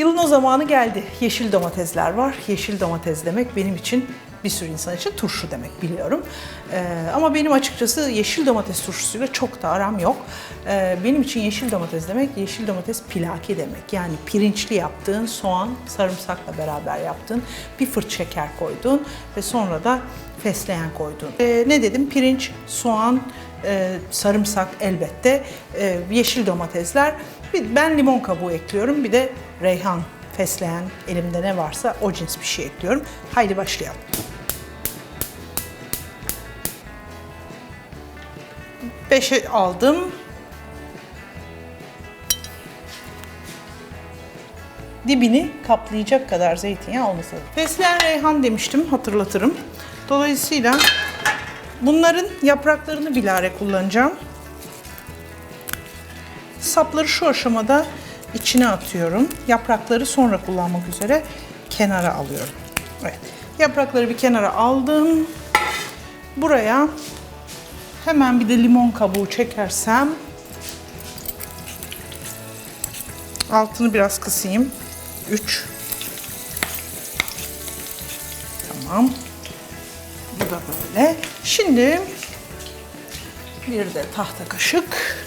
Yılın o zamanı geldi. Yeşil domatesler var. Yeşil domates demek benim için bir sürü insan için turşu demek biliyorum. Ee, ama benim açıkçası yeşil domates turşusuyla çok da aram yok. Ee, benim için yeşil domates demek yeşil domates pilaki demek. Yani pirinçli yaptığın soğan, sarımsakla beraber yaptığın bir fırt şeker koyduğun ve sonra da fesleğen koydun. Ee, ne dedim? Pirinç, soğan, e, sarımsak elbette, e, yeşil domatesler. Bir, ben limon kabuğu ekliyorum. Bir de reyhan, fesleğen elimde ne varsa o cins bir şey ekliyorum. Haydi başlayalım. Beşe aldım. dibini kaplayacak kadar zeytinyağı olması lazım. Fesleğen reyhan demiştim hatırlatırım. Dolayısıyla bunların yapraklarını bilare kullanacağım. Sapları şu aşamada içine atıyorum. Yaprakları sonra kullanmak üzere kenara alıyorum. Evet. Yaprakları bir kenara aldım. Buraya hemen bir de limon kabuğu çekersem altını biraz kısayım. 3 Tamam. Bu da böyle. Şimdi bir de tahta kaşık.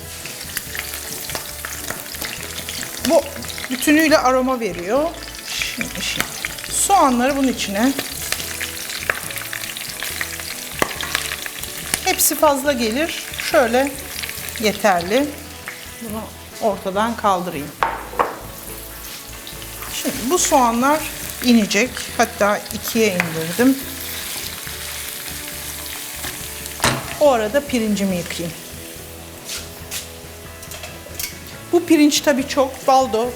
Bu bütünüyle aroma veriyor. Şimdi, şimdi. Soğanları bunun içine. Hepsi fazla gelir. Şöyle yeterli. Bunu ortadan kaldırayım. Şimdi bu soğanlar inecek. Hatta ikiye indirdim. O arada pirincimi yıkayayım. Bu pirinç tabii çok baldo.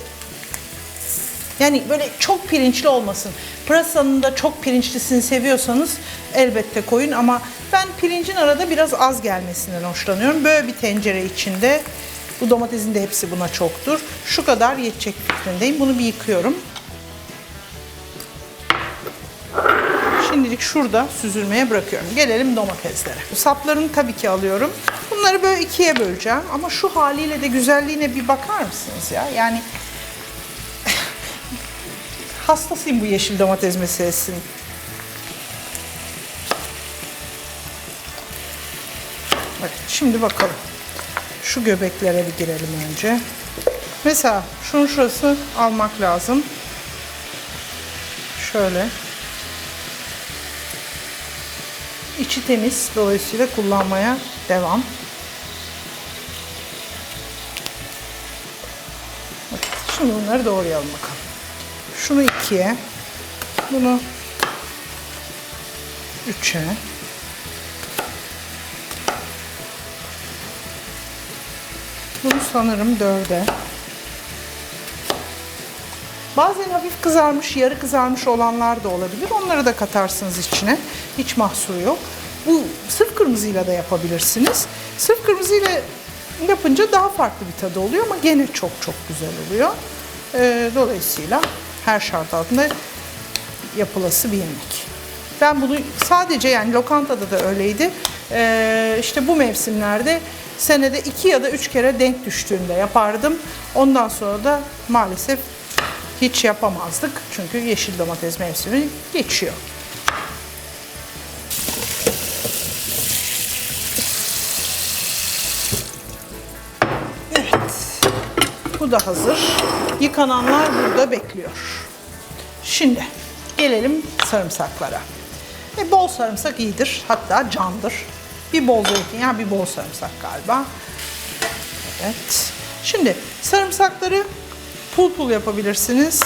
Yani böyle çok pirinçli olmasın. Pırasanın da çok pirinçlisini seviyorsanız elbette koyun ama ben pirincin arada biraz az gelmesinden hoşlanıyorum. Böyle bir tencere içinde bu domatesin de hepsi buna çoktur. Şu kadar yetecek fikrindeyim. Bunu bir yıkıyorum. Şimdilik şurada süzülmeye bırakıyorum. Gelelim domateslere. Saplarını tabii ki alıyorum. Bunları böyle ikiye böleceğim. Ama şu haliyle de güzelliğine bir bakar mısınız ya? Yani hastasıyım bu yeşil domates meselesinin. Evet, şimdi bakalım. Şu göbeklere bir girelim önce. Mesela şunun şurası almak lazım. Şöyle. İçi temiz. Dolayısıyla kullanmaya devam. Şimdi bunları doğrayalım bakalım. Şunu ikiye. Bunu üçe. Bunu sanırım dörde. Bazen hafif kızarmış, yarı kızarmış olanlar da olabilir. Onları da katarsınız içine. Hiç mahsuru yok. Bu sırf kırmızıyla da yapabilirsiniz. Sırf kırmızıyla yapınca daha farklı bir tadı oluyor ama gene çok çok güzel oluyor. Ee, dolayısıyla her şart altında yapılası bir yemek. Ben bunu sadece yani lokantada da öyleydi. Ee, işte bu mevsimlerde senede iki ya da üç kere denk düştüğünde yapardım. Ondan sonra da maalesef hiç yapamazdık. Çünkü yeşil domates mevsimi geçiyor. Evet. Bu da hazır. Yıkananlar burada bekliyor. Şimdi gelelim sarımsaklara. E, bol sarımsak iyidir. Hatta candır. Bir bol zeytinyağı, bir bol sarımsak galiba. Evet. Şimdi sarımsakları pul pul yapabilirsiniz.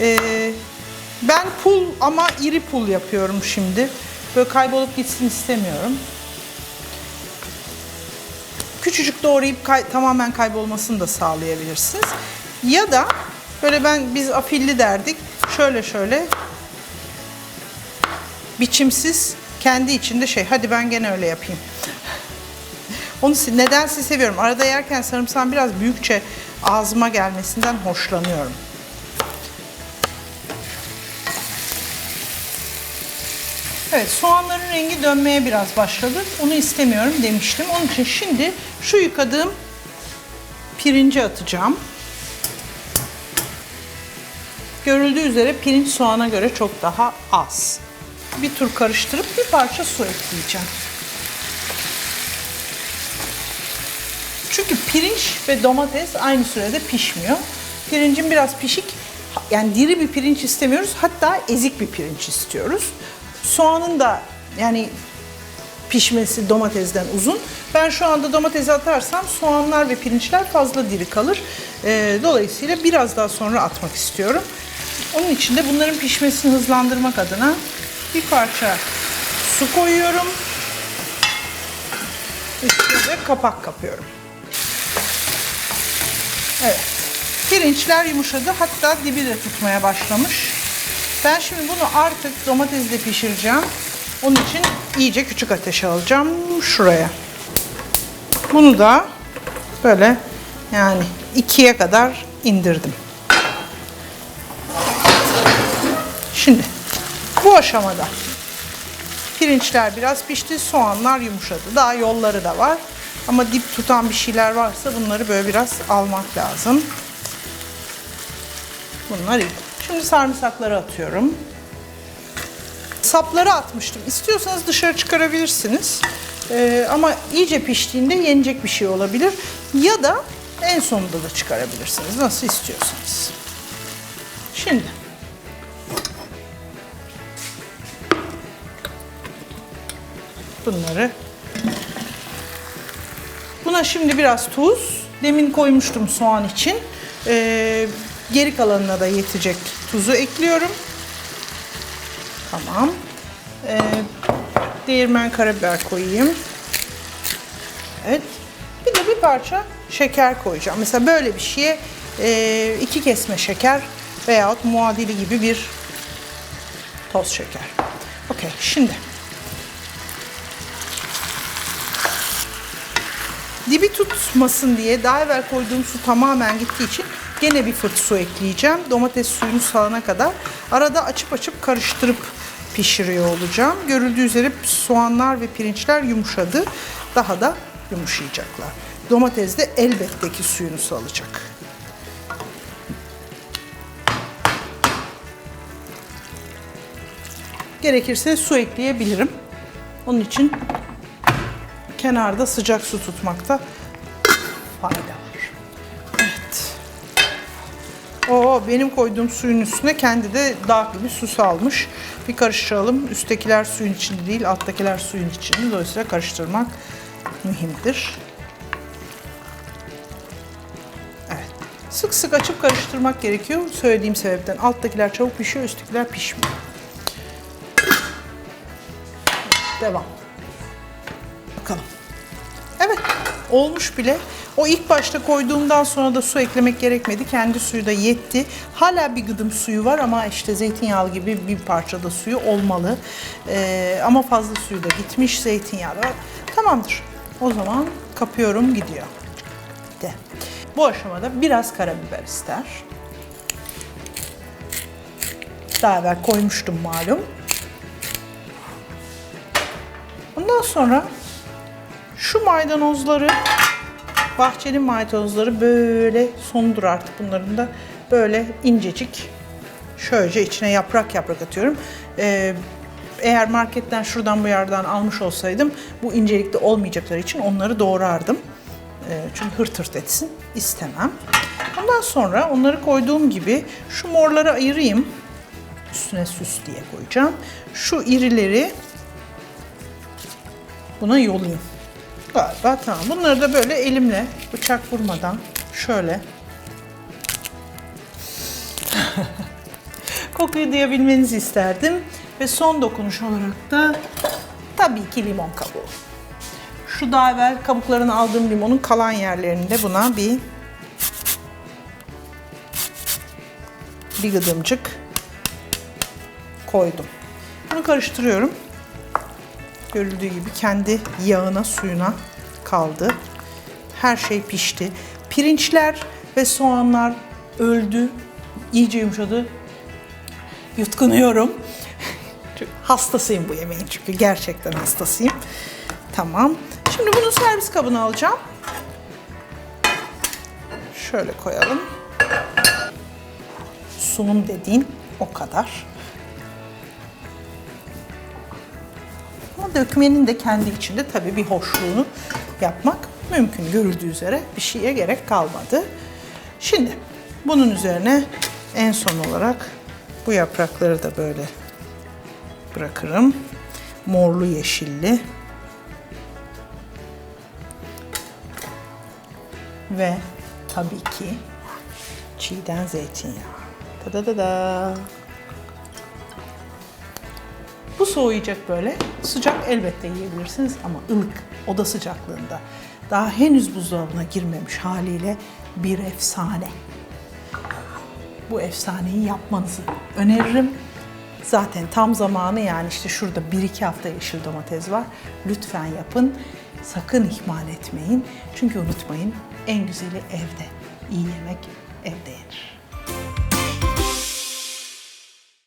Ee, ben pul ama iri pul yapıyorum şimdi. Böyle kaybolup gitsin istemiyorum. Küçücük doğrayıp kay- tamamen kaybolmasını da sağlayabilirsiniz. Ya da böyle ben biz afilli derdik. Şöyle şöyle biçimsiz kendi içinde şey. Hadi ben gene öyle yapayım. Onu nedense seviyorum. Arada yerken sarımsağın biraz büyükçe ağzıma gelmesinden hoşlanıyorum. Evet soğanların rengi dönmeye biraz başladı. Onu istemiyorum demiştim. Onun için şimdi şu yıkadığım pirinci atacağım. görüldüğü üzere pirinç soğana göre çok daha az. Bir tur karıştırıp bir parça su ekleyeceğim. Çünkü pirinç ve domates aynı sürede pişmiyor. Pirincin biraz pişik, yani diri bir pirinç istemiyoruz. Hatta ezik bir pirinç istiyoruz. Soğanın da yani pişmesi domatesden uzun. Ben şu anda domatesi atarsam soğanlar ve pirinçler fazla diri kalır. Ee, dolayısıyla biraz daha sonra atmak istiyorum. Onun için de bunların pişmesini hızlandırmak adına bir parça su koyuyorum. Üstüne de kapak kapıyorum. Evet. Pirinçler yumuşadı. Hatta dibi de tutmaya başlamış. Ben şimdi bunu artık domatesle pişireceğim. Onun için iyice küçük ateşe alacağım şuraya. Bunu da böyle yani ikiye kadar indirdim. Şimdi bu aşamada pirinçler biraz pişti, soğanlar yumuşadı. Daha yolları da var. Ama dip tutan bir şeyler varsa bunları böyle biraz almak lazım. Bunlar iyi. Şimdi sarımsakları atıyorum. Sapları atmıştım. İstiyorsanız dışarı çıkarabilirsiniz. Ee, ama iyice piştiğinde yenecek bir şey olabilir. Ya da en sonunda da çıkarabilirsiniz. Nasıl istiyorsanız. Şimdi. Bunları Buna şimdi biraz tuz. Demin koymuştum soğan için. Ee, geri kalanına da yetecek tuzu ekliyorum. Tamam. Ee, değirmen karabiber koyayım. Evet. Bir de bir parça şeker koyacağım. Mesela böyle bir şeye e, iki kesme şeker veyahut muadili gibi bir toz şeker. Okey. Şimdi Dibi tutmasın diye daha evvel koyduğum su tamamen gittiği için gene bir fırt su ekleyeceğim. Domates suyunu salana kadar. Arada açıp açıp karıştırıp pişiriyor olacağım. Görüldüğü üzere soğanlar ve pirinçler yumuşadı. Daha da yumuşayacaklar. Domates de elbette ki suyunu salacak. Gerekirse su ekleyebilirim. Onun için kenarda sıcak su tutmakta fayda var. Evet. O benim koyduğum suyun üstüne kendi de dağ gibi su salmış. Bir karıştıralım. Üsttekiler suyun içinde değil, alttakiler suyun içinde. Dolayısıyla karıştırmak mühimdir. Sık sık açıp karıştırmak gerekiyor. Söylediğim sebepten. Alttakiler çabuk pişiyor, üsttekiler pişmiyor. Devam. Olmuş bile. O ilk başta koyduğumdan sonra da su eklemek gerekmedi. Kendi suyu da yetti. Hala bir gıdım suyu var ama işte zeytinyağlı gibi bir parçada suyu olmalı. Ee, ama fazla suyu da gitmiş zeytinyağı da. Tamamdır. O zaman kapıyorum gidiyor. De. Bu aşamada biraz karabiber ister. Daha evvel koymuştum malum. Ondan sonra şu maydanozları, bahçeli maydanozları böyle sondur artık bunların da böyle incecik şöylece içine yaprak yaprak atıyorum. Ee, eğer marketten şuradan bu yerden almış olsaydım bu incelikte olmayacakları için onları doğrardım. Ee, çünkü hırt hırt etsin istemem. Ondan sonra onları koyduğum gibi şu morları ayırayım. Üstüne süs diye koyacağım. Şu irileri buna yolayım. Galiba tamam. Bunları da böyle elimle bıçak vurmadan şöyle kokuyu duyabilmenizi isterdim. Ve son dokunuş olarak da tabii ki limon kabuğu. Şu daha evvel kabuklarını aldığım limonun kalan yerlerinde buna bir bir gıdımcık koydum. Bunu karıştırıyorum görüldüğü gibi kendi yağına suyuna kaldı. Her şey pişti. Pirinçler ve soğanlar öldü. İyice yumuşadı. Yutkunuyorum. Hastasıyım bu yemeğin çünkü gerçekten hastasıyım. Tamam. Şimdi bunu servis kabına alacağım. Şöyle koyalım. sunum dediğin o kadar. Dökmenin de kendi içinde tabii bir hoşluğunu yapmak mümkün. Görüldüğü üzere bir şeye gerek kalmadı. Şimdi bunun üzerine en son olarak bu yaprakları da böyle bırakırım. Morlu yeşilli. Ve tabii ki çiğden zeytinyağı. Da da da da. Bu soğuyacak böyle. Sıcak elbette yiyebilirsiniz ama ılık, oda sıcaklığında. Daha henüz buzdolabına girmemiş haliyle bir efsane. Bu efsaneyi yapmanızı öneririm. Zaten tam zamanı yani işte şurada 1-2 hafta yeşil domates var. Lütfen yapın. Sakın ihmal etmeyin. Çünkü unutmayın en güzeli evde. İyi yemek evde yenir.